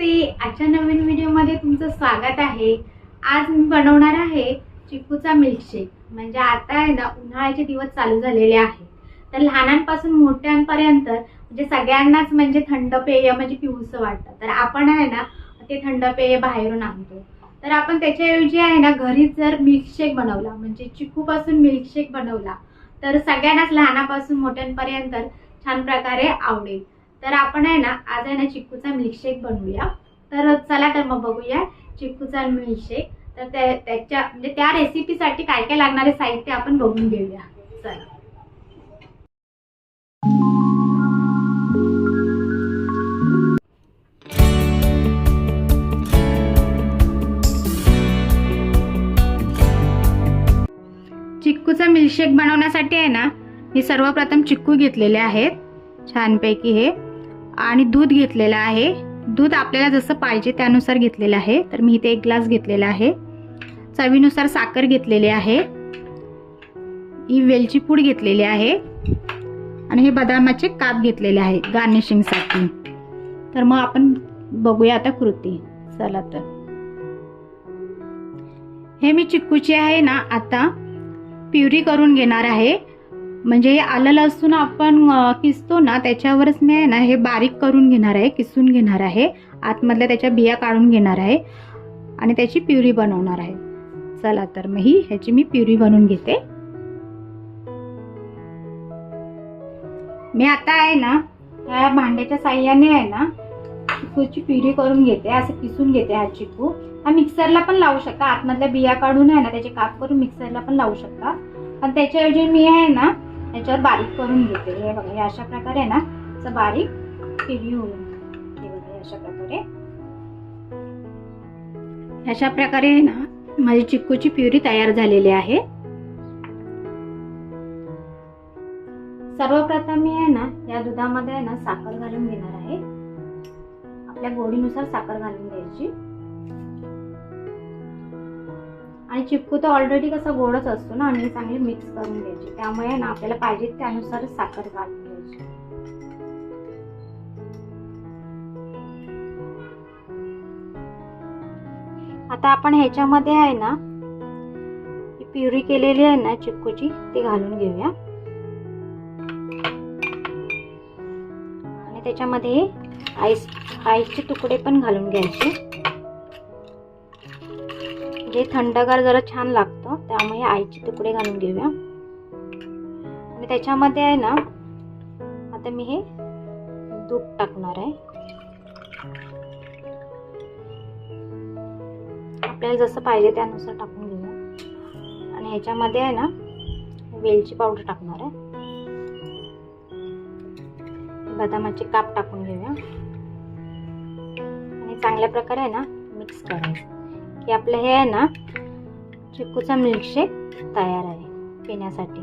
नमस्ते. आजच्या नवीन व्हिडिओमध्ये तुमचं स्वागत आहे. आज मी बनवणार आहे चिकूचा मिल्कशेक म्हणजे आता आहे ना उन्हाळ्याचे दिवस चालू झालेले आहे. तर लहानांपासून मोठ्यांपर्यंत म्हणजे सगळ्यांनाच म्हणजे थंड पेय म्हणजे पिऊसं वाटतं. तर आपण आहे ना ते थंड पेय बाहेरून आणतो. तर आपण त्याच्याऐवजी आहे ना घरीच जर मिल्कशेक बनवला म्हणजे चिकूपासून मिल्कशेक बनवला तर सगळ्यांनाच लहानापासून मोठ्यांपर्यंत छान प्रकारे आवडेल. तर आपण आहे ना आज आहे ना चिक्कूचा मिल्कशेक बनवूया. तर चला तर मग बघूया चिक्कूचा मिल्कशेक तर त्या त्याच्या म्हणजे त्या रेसिपीसाठी काय काय लागणारे साहित्य आपण बघून घेऊया. चला. चिक्कूचा मिल्कशेक बनवण्यासाठी आहे ना मी सर्वप्रथम चिक्कू घेतलेले आहेत. छानपैकी हे. आणि दूध घेतलेलं आहे. दूध आपल्याला जसं पाहिजे त्यानुसार घेतलेलं आहे. तर मी इथे एक ग्लास घेतलेला आहे. चवीनुसार साखर घेतलेली आहे. ही वेलची पूड घेतलेली आहे. आणि हे बदामाचे काप घेतलेले आहे गार्निशिंगसाठी तर मग आपण बघूया आता कृती. चला तर. हे मी चिक्कूची आहे ना आता प्युरी करून घेणार आहे. म्हणजे हे आलं लसूण आपण किसतो ना त्याच्यावरच मी आहे ना हे बारीक करून घेणार आहे किसून घेणार आहे. आतमधल्या त्याच्या बिया काढून घेणार आहे. आणि त्याची प्युरी बनवणार आहे. चला तर मग ही ह्याची मी प्युरी बनवून घेते. मी आता आहे ना ह्या भांड्याच्या साह्याने आहे ना चिकूची प्युरी करून घेते असं किसून घेते हा चिकू. हा मिक्सरला पण लावू शकता. आतमधल्या बिया काढून आहे ना त्याचे काप करून मिक्सरला पण लावू शकता. पण त्याच्याऐवजी मी आहे ना याच्यावर बारीक करून घेते. हे बघा हे अशा प्रकारे आहे ना असं बारीक पिरी होऊन हे बघा अशा प्रकारे. अशा प्रकारे आहे ना माझी चिक्कूची प्युरी तयार झालेली आहे. सर्वप्रथम मी आहे ना या दुधामध्ये आहे ना साखर घालून घेणार आहे. आपल्या गोडीनुसार साखर घालून घ्यायची. आणि चिपकू तर ऑलरेडी कसा गोडच असतो ना आणि चांगली मिक्स करून घ्यायची. त्यामुळे ना आपल्याला पाहिजे त्यानुसार साखर घालून घ्यायची. आता आपण ह्याच्यामध्ये आहे ना ही प्युरी केलेली आहे ना चिपकूची ती घालून घेऊया. आणि त्याच्यामध्ये आईस आईसचे तुकडे पण घालून घ्यायचे. हे थंडगार जरा छान लागतं त्यामुळे आईचे तुकडे घालून घेऊया. आणि त्याच्यामध्ये आहे ना आता मी हे दूध टाकणार आहे. आपल्याला जसं पाहिजे त्यानुसार टाकून घेऊया. आणि ह्याच्यामध्ये आहे ना वेलची पावडर टाकणार आहे. बदामाचे काप टाकून घेऊया. आणि चांगल्या प्रकारे आहे ना मिक्स करायचं. की आपलं हे आहे ना चिक्कूचा मिल्कशेक तयार आहे पिण्यासाठी.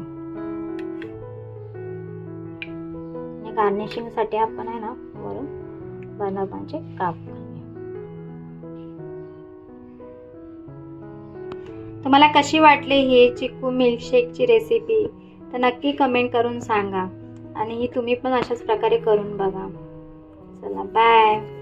आणि गार्निशिंगसाठी आपण आहे ना वरून बदामाचे काप तुम्हाला कशी वाटली ही चिक्कू मिल्कशेकची रेसिपी तर नक्की कमेंट करून सांगा. आणि ही तुम्ही पण अशाच प्रकारे करून बघा. चला बाय